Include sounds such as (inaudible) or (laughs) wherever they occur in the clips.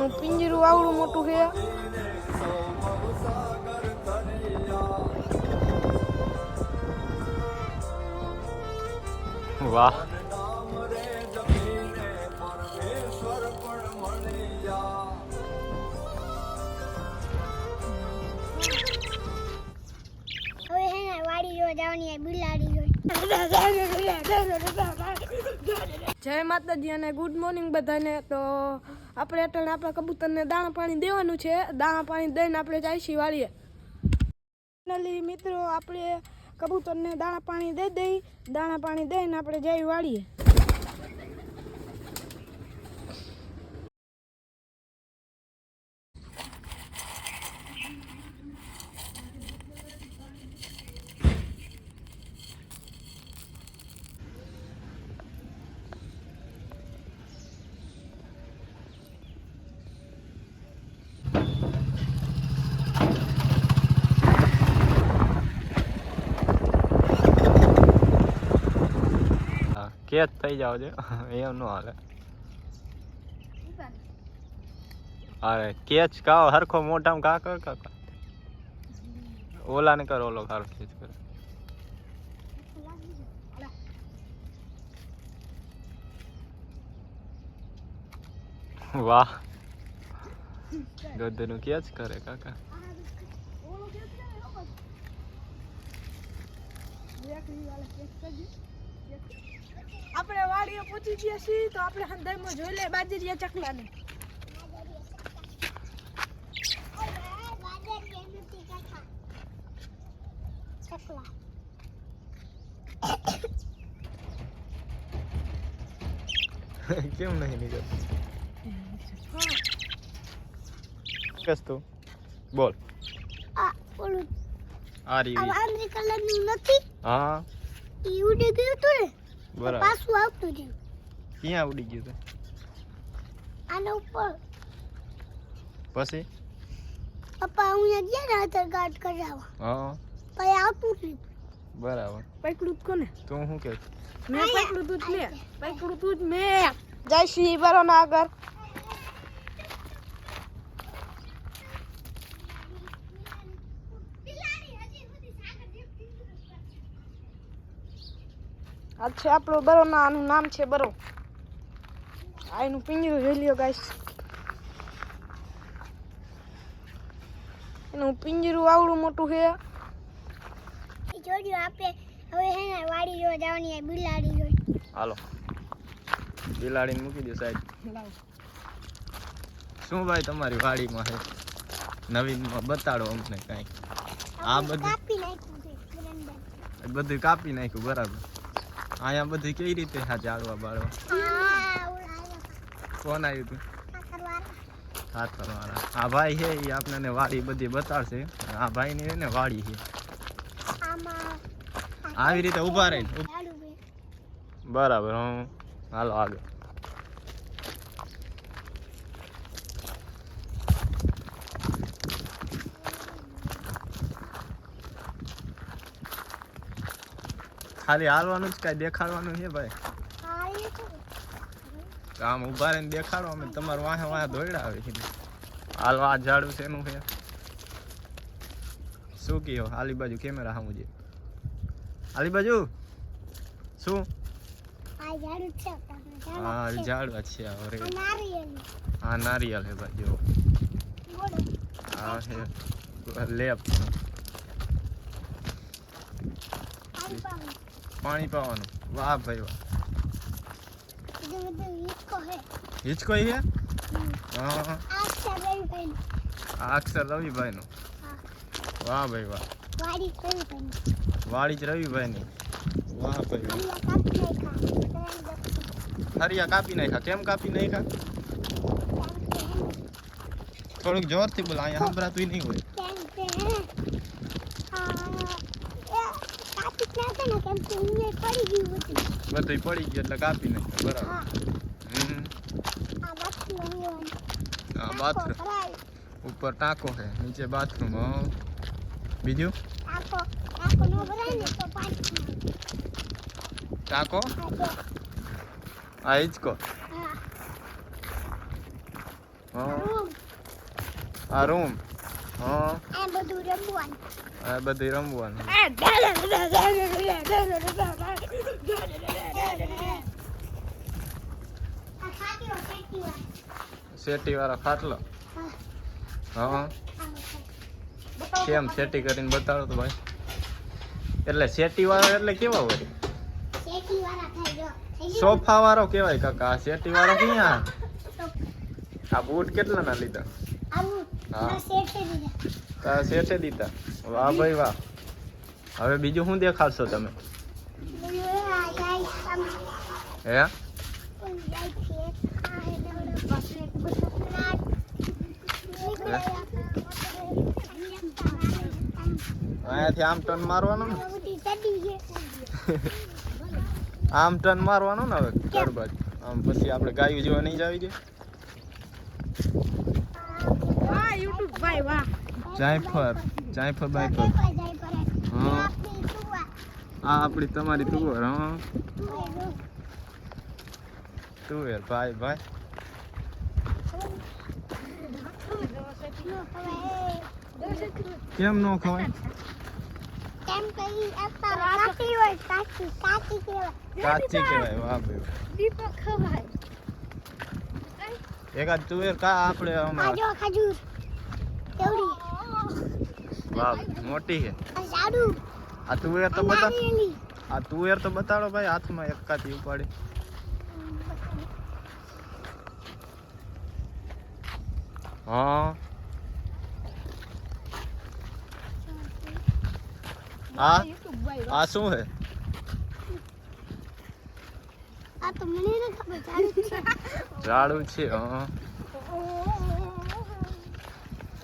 એનું પિંજરું આવડું મોટું છે. વાહ. હવે હે વાડી જોવા જવાની આ બિલાડી જોઈ. જય માતાજી અને ગુડ મોર્નિંગ બધાને. તો આપણે અટણ આપણા કબૂતરને દાણા પાણી દેવાનું છે. દાણા પાણી દઈને આપણે જઈશી વાળીએ ફાઇનલી મિત્રો, આપણે કબૂતરને દાણા પાણી દઈ દઈ. દાણા પાણી દઈને આપણે જઈ વાળીએ. કેચ થઈ જાવ છે. એમ નો હાલે. અરે, કેચ કાવ હરખો મોઢામાં કા કર કા કા. ઓલા ને કર ઓલો ખારો કેચ કર. વાહ. દૂધનું કેચ કરે કાકા. આપણે વાડીએ પહોંચી ગયા છીએ તો આપણે હંધાઈમાં જોઈ લે બાજરીયા ચકલાને. (laughs) કેમ નહીં નીકળ? કસ તું? બોલ. આ ઓલું આ રીવી આ કલર નથી? હા. ઈ ઉડી ગયું તું ને? બરાબર. પાછું આવતું રહ્યું. ક્યાં ઉડી ગયું તું? આના ઉપર. પછી? પપ્પા અહીંયા ગયા ને આધાર કાર્ડ કરાવવા હા. પછી આવતું જ બરાબર. પકડું કોને તું શું કે? મેં પકડું તું જ મેં પકડું તું જ મેં. જય શ્રી બરો ના આગળ આ છે આપણો બરો ના આનું નામ છે બરો. આ એનું પિંજરું જોઈ લ્યો ગાઈસ. એનું પિંજરું આવડું મોટું છે. જોડ્યું આપણે હવે હે ને વાડી જો જવાની આ બિલાડી જોઈ. હાલો. બિલાડીને મૂકી દો સાહેબ. શું ભાઈ તમારી વાડીમાં છે? નવીનમાં બતાડો અમને કાંઈ. આ બધું કાપી નાખ્યું બધું કાપી નાખ્યું બરાબર. અહીંયા બધું કઈ રીતે હા જાળવા બાળવા? કોણ આવ્યું તું હાથ કરવાના. આ ભાઈ છે એ આપણને વાડી બધી બતાડશે. આ ભાઈની ને વાડી છે. આવી રીતે ઊભા રહીને. બરાબર હું હાલો આગળ. ખાલી હાલવાનું જ કાંઈ દેખાડવાનું છે ભાઈ? આમ ઊભા રહીને દેખાડો, અમે તમારું વાહે વાહે આવે છે. હાલવા ઝાડું છે એનું છે. શું કયો આલી બાજુ કેમેરા સામું છે. આલી બાજુ? શું? હા ઝાડુ છે અરે હા, નારિયેલ છે ભાઈ જો હા હે લેપ. પાણી પાવાનું. વાહ ભાઈ વાહ. હિચકો હે હા. અક્ષર રવિભાઈ નું વાહ ભાઈ વાહ. વાડી જ રવિભાઈ ની વાહ ભાઈ હરિયા કાપી નાખ્યા. કેમ કાપી નાખ્યા? થોડુંક જોરથી બોલા અહીંયા સંભળાતું નહીં હોય. બધું પડી ગયું એટલે કાપી નાખ્યા બરાબર. હા. બાથરૂમ ઉપર ટાંકો છે નીચે બાથરૂમ હા. બીજું? ટાંકો? આ હિચકો હા. હા રૂમ હા. બધું રમવાનું આ બધી રમવાનું. શેટી વાળો ખાટલો. હા. કેમ શેટી કરીને બતાડો તો ભાઈ? એટલે શેટી વાળો એટલે કેવા હોય? સોફા વાળો કેવાય કાકા? શેટી વાળો ક્યાં? આ બૂટ કેટલા ના લીધા? હા. શેઠે દીધા. વાહ ભાઈ વાહ. હવે બીજું શું દેખાડશો તમે? જાય હે? જાય અહીંયાથી આમ ટર્ન મારવાનો ને? આમ ટર્ન મારવાનો ને હવે બાજુ? આમ પછી આપણે ગાયું જોવા નહીં જાવી દે વાહ ભાઈ વાહ જાયફર જાયફર બાયફર જાય જાય કરે હા. આ આપણી તમારી તુવેર હા. તુવેર ભાઈ ભાઈ. કેમ નો ખવાય? કેમ કાચી હોય કાચી કાચી કહેવાય વાહ ભાઈ વાહ. દીપક ખવાય. એકાદ તુવેર કા આપણે આ હમણાં જો ખજૂર કેવડી વાહ મોટી છે. આ સાડું આ તુવેર તો આ બતા નારિયેળી આ તુવેર તો બતાડો ભાઈ હાથમાં એકાથી ઉપાડી. હા. આ યુટ્યુબ ભાઈ આ શું હે આ તો મને ન ખબર સાડું છે. ઝાડું છે હા આ ઈ ગોટા ગોટાવાળી તું બોલ માયલા ભાઈ નારિયેળી નારિયેળી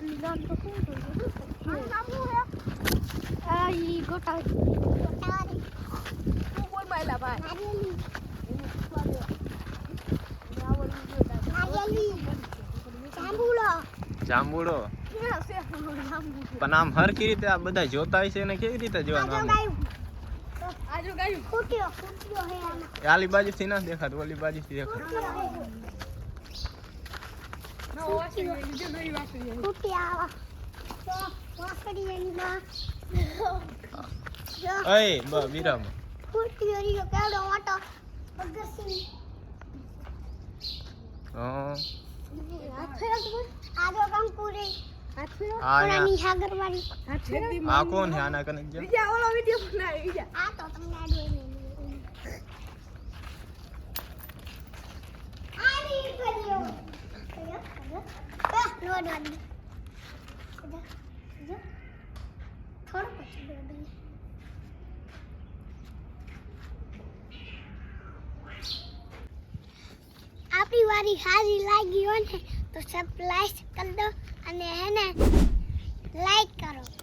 જાંબુડો. પણ આમ હરકી રીતે આ બધા જોતા હશે ને કેવી રીતે જોવાનું આમ? આલી બાજુથી ના દેખાતું ઓલી બાજુ થી બીજો વાસી ખૂટ્યા આવા જો વાસળી એની માં જો અય બ વિરામ રીયો કેવડો મોટો પગસી હા. આ જો કંકુરી આ કોણ છે? આના કને જો બીજા ઓલો વિડિયો બનાવી. બીજા આ તો તમને આડું જો જો થોડું આપણી વારી સારી લાગી હોય ને તો સબસ્ક્રાઇબ કરી દો અને એને લાઈક કરો.